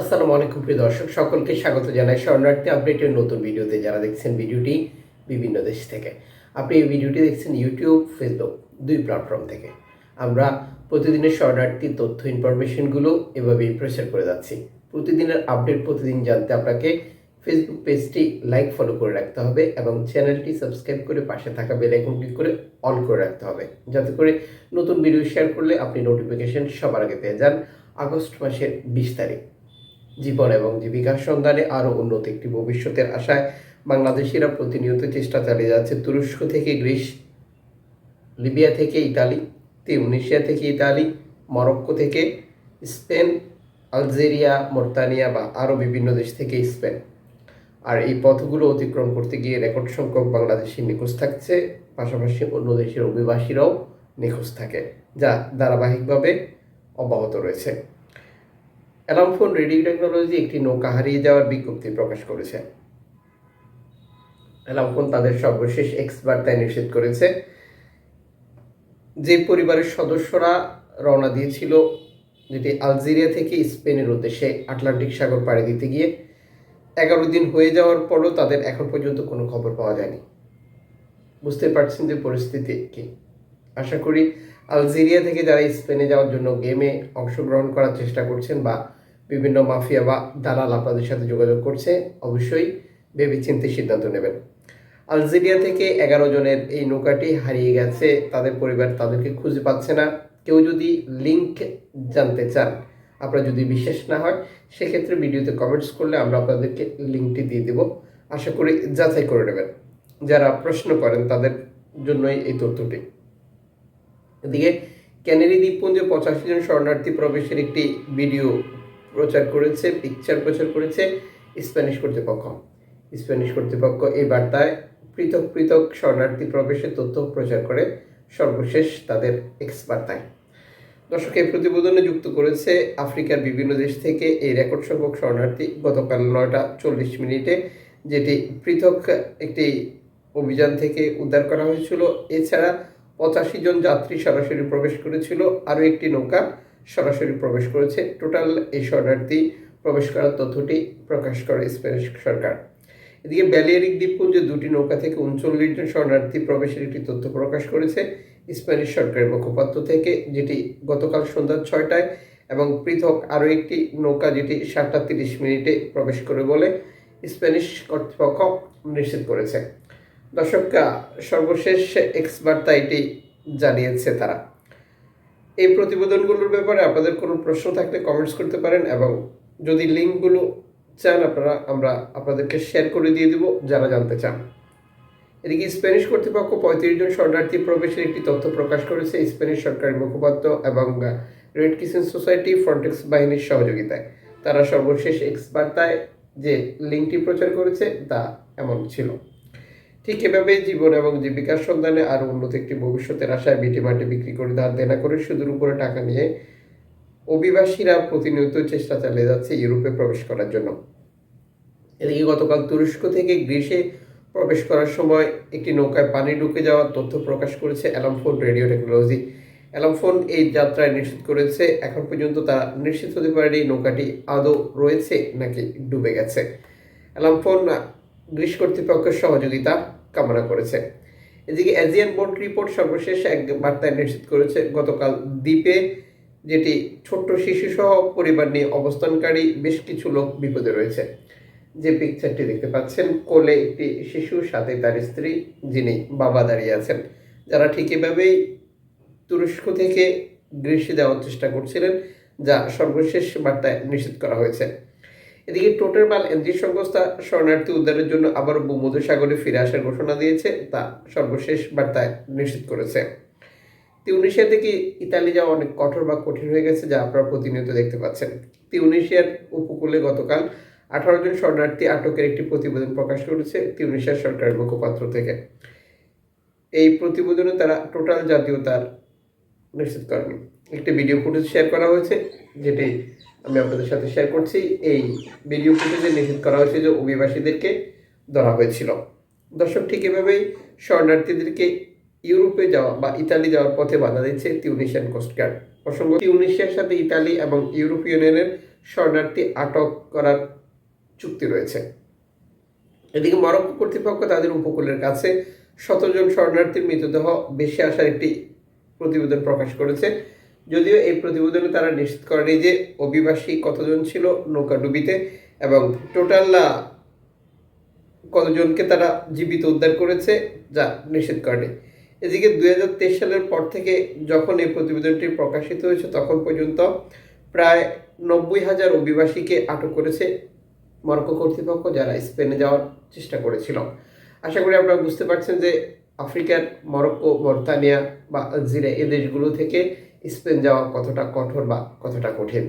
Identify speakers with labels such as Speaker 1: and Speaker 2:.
Speaker 1: আসসালামু আলাইকুম প্রিয় দর্শক, সকলকে স্বাগত জানাই শরণার্থী আপডেটের নতুন ভিডিওতে। যারা দেখছেন ভিডিওটি বিভিন্ন দেশ থেকে, আপনি এই ভিডিওটি দেখছেন ইউটিউব ফেসবুক দুই প্ল্যাটফর্ম থেকে। আমরা প্রতিদিনের শরণার্থী তথ্য ইনফরমেশনগুলো এভাবেই প্রচার করে যাচ্ছি। প্রতিদিনের আপডেট প্রতিদিন জানতে আপনাকে ফেসবুক পেজটি লাইক ফলো করে রাখতে হবে এবং চ্যানেলটি সাবস্ক্রাইব করে পাশে থাকা বেল আইকন ক্লিক করে অন করে রাখতে হবে। যাতে করে নতুন ভিডিও শেয়ার করলে আপনি নোটিফিকেশন সবার আগে পেয়ে যান আগস্ট মাসের বিশ তারিখ। জীবন এবং জীবিকার সন্ধানে আরও উন্নত একটি ভবিষ্যতের আশায় বাংলাদেশিরা প্রতিনিয়ত চেষ্টা চালিয়ে যাচ্ছে। তুরস্ক থেকে গ্রিস, লিবিয়া থেকে ইতালি তিউনিশিয়া থেকে ইতালি, মরক্কো থেকে স্পেন, আলজেরিয়া, মোরতানিয়া বা আরও বিভিন্ন দেশ থেকে স্পেন। আর এই পথগুলো অতিক্রম করতে গিয়ে রেকর্ড সংখ্যক বাংলাদেশি নিখোঁজ থাকছে। পাশাপাশি অন্য দেশের অভিবাসীরাও নিখোঁজ থাকে, যা ধারাবাহিকভাবে অব্যাহত রয়েছে। অ্যালামফোন রেডিও টেকনোলজি একটি নৌকা হারিয়ে যাওয়ার বিজ্ঞপ্তি প্রকাশ করেছে। অ্যালামফোন তাদের সর্বশেষ এক্স বার্তায় নিষেধ করেছে। যে পরিবারের সদস্যরা রওনা দিয়েছিল, যেটি আলজেরিয়া থেকে স্পেনের উদ্দেশ্যে আটলান্টিক সাগর পাড়ি দিতে গিয়ে এগারো দিন হয়ে যাওয়ার পরও তাদের এখন পর্যন্ত কোনো খবর পাওয়া যায়নি। বুঝতে পারছেন যে পরিস্থিতি কি। আশা করি আলজেরিয়া থেকে যারা স্পেনে যাওয়ার জন্য গেমে অংশগ্রহণ করার চেষ্টা করছেন বা বিভিন্ন মাফিয়া বা দালাল আপনাদের সাথে যোগাযোগ করছে, অবশ্যই ভেবেচিন্তে সিদ্ধান্ত নেবেন। আলজেরিয়া থেকে এগারো জনের এই নৌকাটি হারিয়ে গেছে, তাদের পরিবার তাদেরকে খুঁজে পাচ্ছে না। কেউ যদি লিঙ্ক জানতে চান, আপনার যদি বিশ্বাস না হয়, সেক্ষেত্রে ভিডিওতে কমেন্টস করলে আমরা আপনাদেরকে লিঙ্কটি দিয়ে দেব। আশা করি যাচাই করে নেবেন। যারা প্রশ্ন করেন, তাদের জন্যই এই তথ্যটি। এদিকে ক্যানারি দ্বীপপুঞ্জে পঁচাশি জন শরণার্থী প্রবেশের একটি ভিডিও প্রচার করেছে পিকচার প্রচার করেছে স্প্যানিশ কর্তৃপক্ষ। স্প্যানিশ কর্তৃপক্ষ এই বার্তায় পৃথক পৃথক শরণার্থী প্রবেশের তথ্য প্রচার করে সর্বশেষ তাদের এক্স বার্তায়। দর্শক, এই প্রতিবেদনে যুক্ত করেছে আফ্রিকার বিভিন্ন দেশ থেকে এই রেকর্ড সংখ্যক শরণার্থী গতকাল নয়টা চল্লিশ মিনিটে, যেটি পৃথক একটি অভিযান থেকে উদ্ধার করা হয়েছিল। এছাড়া পঁচাশি জন যাত্রী সরাসরি প্রবেশ করেছিল। আরও একটি নৌকা সরাসরি প্রবেশ করেছে। টোটাল এই শরণার্থী প্রবেশ করার তথ্যটি প্রকাশ করে স্প্যানিশ সরকার। এদিকে ব্যালিয়ারিক দ্বীপপুঞ্জে দুটি নৌকা থেকে উনচল্লিশ জন শরণার্থী প্রবেশের একটি তথ্য প্রকাশ করেছে স্প্যানিশ সরকারের মুখপাত্র থেকে, যেটি গতকাল সন্ধ্যা ছয়টায় এবং পৃথক আরও একটি নৌকা যেটি সাতটা তিরিশ মিনিটে প্রবেশ করে বলে স্প্যানিশ কর্তৃপক্ষ নিশ্চিত করেছে। দর্শক সর্বশেষ এক্স বার্তা এটি জানিয়েছে তারা। এই প্রতিবেদনগুলোর ব্যাপারে আপনাদের কোনো প্রশ্ন থাকলে কমেন্টস করতে পারেন এবং যদি লিঙ্কগুলো চান আপনারা, আমরা আপনাদেরকে শেয়ার করে দিয়ে দিব যারা জানতে চান। এদিকে স্প্যানিশ কর্তৃপক্ষ পঁয়ত্রিশ জন শরণার্থী প্রবেশের একটি তথ্য প্রকাশ করেছে স্প্যানিশ সরকারের মুখপাত্র এবং রেড কিচেন সোসাইটি ফ্রন্টেক্স বাহিনীর সহযোগিতায়। তারা সর্বশেষ এক্স বার্তায় যে লিঙ্কটি প্রচার করেছে তা এমন ছিল। ঠিক এভাবে জীবন এবং জীবিকার সন্ধানে আরও উন্নত একটি ভবিষ্যতের আশায় বিটি মাটি বিক্রি করে ধার দেনা করে সুদের উপরে টাকা নিয়ে অভিবাসীরা প্রতিনিয়ত চেষ্টা চালিয়ে যাচ্ছে ইউরোপে প্রবেশ করার জন্য। এদিকে গতকাল তুরস্ক থেকে গ্রীসে প্রবেশ করার সময় একটি নৌকায় পানি ঢুকে যাওয়ার তথ্য প্রকাশ করেছে অ্যালামফোন রেডিও টেকনোলজি। অ্যালামফোন এই যাত্রায় নিশ্চিত করেছে, এখন পর্যন্ত তা নিশ্চিত হতে পারেনি নৌকাটি আদৌ রয়েছে নাকি ডুবে গেছে। অ্যালামফোন গ্রীস কর্তৃপক্ষের সহযোগিতা কামনা করেছে এদিকে এজিয়ান বোর্ড রিপোর্ট সর্বশেষ এক বার্তায় নিশ্চিত করেছে, গতকাল দ্বীপে যেটি ছোট্ট শিশুসহ পরিবার নিয়ে অবস্থানকারী বেশ কিছু লোক বিপদে রয়েছে। যে পিকচারটি দেখতে পাচ্ছেন, কোলে একটি শিশু, সাথে তার স্ত্রী, যিনি বাবা দাঁড়িয়ে আছেন, যারা ঠিক এভাবেই তুরস্ক থেকে গ্রীষ্মে দেওয়ার চেষ্টা করছিলেন, যা সর্বশেষ বার্তায় নিশ্চিত করা হয়েছে। এদিকে টোটাল মাল এনজি সংস্থা শরণার্থী উদ্ধারের জন্য আবার ভূমধ্যসাগরে ফিরে আসার ঘোষণা দিয়েছে, তা সর্বশেষ বার্তায় নিশ্চিত করেছে। তিউনিশিয়া থেকে ইতালি যাওয়া অনেক কঠোর বা কঠিন হয়ে গেছে, যা আপনারা প্রতিনিয়ত দেখতে পাচ্ছেন। তিউনিশিয়ার উপকূলে গতকাল আঠারো জন শরণার্থী আটকের একটি প্রতিবেদন প্রকাশ করেছে তিউনিশিয়ার সরকারের মুখপাত্র থেকে। এই প্রতিবেদনে তারা টোটাল জাতীয়তার নিশ্চিত করেনি। একটি ভিডিও ফুটেজ শেয়ার করা হয়েছে, যেটি আমি আপনাদের সাথে শেয়ার করছি। এই ভিডিও ফুটেজে নিশ্চিত করা হয়েছে যে অভিবাসীদেরকে ধরা হয়েছিল। দর্শক ঠিক এভাবেই শরণার্থীদেরকে ইউরোপে যাওয়া বা ইতালি যাওয়ার পথে বাধা দিচ্ছে তিউনিশিয়ান কোস্টগার্ড প্রসঙ্গ, তিউনিশিয়ার সাথে ইতালি এবং ইউরোপ ইউনিয়নের শরণার্থী আটক করার চুক্তি রয়েছে। এদিকে মরক্কো কর্তৃপক্ষ তাদের উপকূলের কাছে শতজন শরণার্থীর মৃতদেহ বেশি আসার একটি প্রতিবেদন প্রকাশ করেছে। যদিও এই প্রতিবেদনে তারা নিশ্চিত করেনি যে অভিবাসী কতজন ছিল নৌকাডুবিতে এবং টোটাল কতজনকে তারা জীবিত উদ্ধার করেছে, যা নিশ্চিত করেনি। এদিকে দুই হাজার তেইশ সালের পর থেকে যখন এই প্রতিবেদনটি প্রকাশিত হয়েছে, তখন পর্যন্ত প্রায় নব্বই হাজার অভিবাসীকে আটক করেছে মরক্কো কর্তৃপক্ষ, যারা স্পেনে যাওয়ার চেষ্টা করেছিল। আশা করি আপনারা বুঝতে পারছেন যে আফ্রিকার মরক্কো, মরতানিয়া বা আলজেরিয়া এই দেশগুলো থেকে স্পেন যাওয়া কতটা কঠোর বা কতটা কঠিন?